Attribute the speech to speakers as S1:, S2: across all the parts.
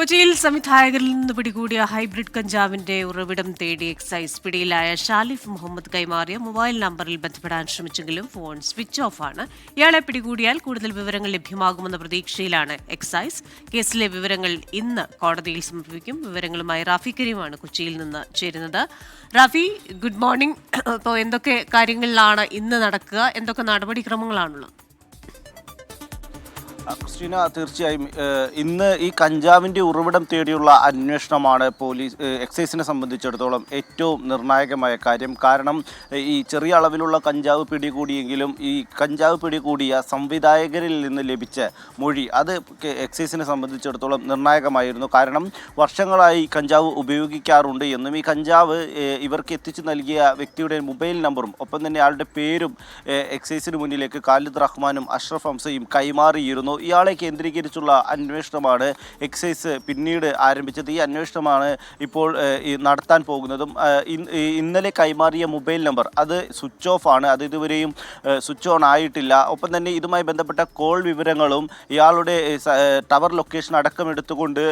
S1: കൊച്ചിയിൽ സംവിധായകരിൽ നിന്ന് പിടികൂടിയ ഹൈബ്രിഡ് കഞ്ചാവിന്റെ ഉറവിടം തേടി എക്സൈസ് പിടിയിലായ ഷാലിഫ് മുഹമ്മദ് കൈമാറിയ മൊബൈൽ നമ്പറിൽ ബന്ധപ്പെടാൻ ശ്രമിച്ചെങ്കിലും ഫോൺ സ്വിച്ച് ഓഫ് ആണ്. ഇയാളെ പിടികൂടിയാൽ കൂടുതൽ വിവരങ്ങൾ ലഭ്യമാകുമെന്ന പ്രതീക്ഷയിലാണ് എക്സൈസ്. കേസിലെ വിവരങ്ങൾ ഇന്ന് കോടതിയിൽ സമർപ്പിക്കും. വിവരങ്ങളുമായി റാഫി കരീമാണ് കൊച്ചിയിൽ നിന്ന് ചേരുന്നത്. റാഫി ഗുഡ് മോർണിംഗ് ഇപ്പോൾ എന്തൊക്കെ കാര്യങ്ങളിലാണ് ഇന്ന് നടക്കുക? എന്തൊക്കെ നടപടിക്രമങ്ങളാണുള്ളത്?
S2: ക്രിസ്റ്റീന തീർച്ചയായും ഇന്ന് ഈ കഞ്ചാവിന്റെ ഉറവിടം തേടിയുള്ള അന്വേഷണമാണ് പോലീസ് എക്സൈസിനെ സംബന്ധിച്ചിടത്തോളം ഏറ്റവും നിർണായകമായ കാര്യം. കാരണം ഈ ചെറിയ അളവിലുള്ള കഞ്ചാവ് പിടികൂടിയെങ്കിലും ഈ കഞ്ചാവ് പിടികൂടിയ സംവിധായകരിൽ നിന്ന് ലഭിച്ച മൊഴി അത് എക്സൈസിനെ സംബന്ധിച്ചിടത്തോളം നിർണായകമായിരുന്നു. കാരണം വർഷങ്ങളായി കഞ്ചാവ് ഉപയോഗിക്കാറുണ്ട് എന്നും ഈ കഞ്ചാവ് ഇവർക്ക് എത്തിച്ചു നൽകിയ വ്യക്തിയുടെ മൊബൈൽ നമ്പറും ഒപ്പം തന്നെ ആളുടെ പേരും എക്സൈസിന് മുന്നിലേക്ക് ഖാലിദ് റഹ്മാനും അഷ്റഫ് ഹംസയും കൈമാറിയിരുന്നു. ഇയാളെ കേന്ദ്രീകരിച്ചുള്ള അന്വേഷണമാണ് എക്സൈസ് പിന്നീട് ആരംഭിച്ചത്. ഈ അന്വേഷണമാണ് ഇപ്പോൾ നടത്താൻ പോകുന്നതും ഇന്നലെ കൈമാറിയ മൊബൈൽ നമ്പർ അത് സ്വിച്ച് ഓഫ് ആണ് അത് ഇതുവരെയും സ്വിച്ച് ഓൺ ആയിട്ടില്ല. ഒപ്പം തന്നെ ഇതുമായി ബന്ധപ്പെട്ട കോൾ വിവരങ്ങളും ഇയാളുടെ ടവർ ലൊക്കേഷൻ അടക്കം എടുത്തുകൊണ്ട്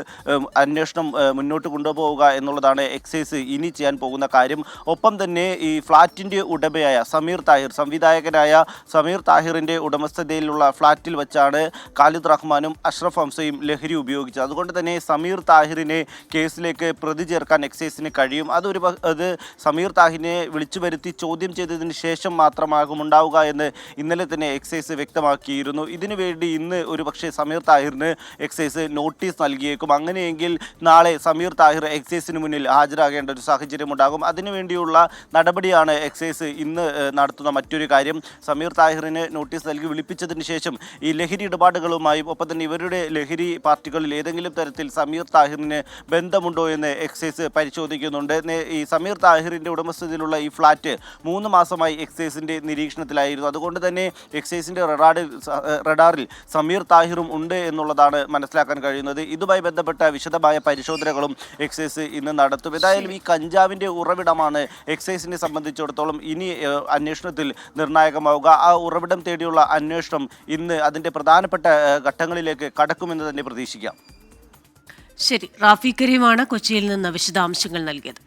S2: അന്വേഷണം മുന്നോട്ട് കൊണ്ടുപോവുക എന്നുള്ളതാണ് എക്സൈസ് ഇനി ചെയ്യാൻ പോകുന്ന കാര്യം. ഒപ്പം തന്നെ ഈ ഫ്ളാറ്റിന്റെ ഉടമയായ സമീർ താഹിർ സംവിധായകനായ സമീർ താഹിറിന്റെ ഉടമസ്ഥതയിലുള്ള ഫ്ളാറ്റിൽ വെച്ചാണ് ഖാലിദ് റഹ്മാനും അഷ്റഫ് ഹംസയും ലഹരി ഉപയോഗിച്ചത് അതുകൊണ്ട് തന്നെ സമീർ താഹിറിനെ കേസിലേക്ക് പ്രതി ചേർക്കാൻ എക്സൈസിന് കഴിയും. അതൊരു അത് സമീർ താഹിറിനെ വിളിച്ചു വരുത്തി ചോദ്യം ചെയ്തതിന് ശേഷം മാത്രമാകും ഉണ്ടാവുക എന്ന് ഇന്നലെ തന്നെ എക്സൈസ് വ്യക്തമാക്കിയിരുന്നു. ഇതിനുവേണ്ടി ഇന്ന് ഒരു പക്ഷേ സമീർ താഹിറിന് എക്സൈസ് നോട്ടീസ് നൽകിയേക്കും. അങ്ങനെയെങ്കിൽ നാളെ സമീർ താഹിർ എക്സൈസിന് മുന്നിൽ ഹാജരാകേണ്ട ഒരു സാഹചര്യം ഉണ്ടാകും. അതിനുവേണ്ടിയുള്ള നടപടിയാണ് എക്സൈസ് ഇന്ന് നടത്തുന്ന മറ്റൊരു കാര്യം. സമീർ താഹിറിന് നോട്ടീസ് നൽകി വിളിപ്പിച്ചതിന് ശേഷം ഈ ലഹരി ഇടപാടുകളുമായും ഒപ്പം തന്നെ ഇവരുടെ ലഹരി പാർട്ടികളിൽ ഏതെങ്കിലും തരത്തിൽ സമീർ താഹിറിന് ബന്ധമുണ്ടോ എന്ന് എക്സൈസ് പരിശോധിക്കുന്നുണ്ട്. ഈ സമീർ താഹിറിന്റെ ഉടമസ്ഥതയിലുള്ള ഈ ഫ്ലാറ്റ് മൂന്ന് മാസമായി എക്സൈസിന്റെ നിരീക്ഷണത്തിലായിരുന്നു. അതുകൊണ്ട് തന്നെ എക്സൈസിന്റെ റഡാറിൽ റഡാറിൽ സമീർ താഹിറും ഉണ്ട് എന്നുള്ളതാണ് മനസ്സിലാക്കാൻ കഴിയുന്നത്. ഇതുമായി ബന്ധപ്പെട്ട വിശദമായ പരിശോധനകളും എക്സൈസ് ഇന്ന് നടത്തും. ഏതായാലും ഈ കഞ്ചാവിന്റെ ഉറവിടമാണ് എക്സൈസിനെ സംബന്ധിച്ചിടത്തോളം ഇനി അന്വേഷണത്തിൽ നിർണായകമാവുക. ആ ഉറവിടം തേടിയുള്ള അന്വേഷണം ഇന്ന് അതിന്റെ പ്രധാനപ്പെട്ട ഘട്ടങ്ങളിലേക്ക് കടക്കുമെന്ന് തന്നെ പ്രതീക്ഷിക്കാം.
S1: ശരി റാഫി കരീമാണ് കൊച്ചിയിൽ നിന്ന് വിശദാംശങ്ങൾ നൽകിയത്.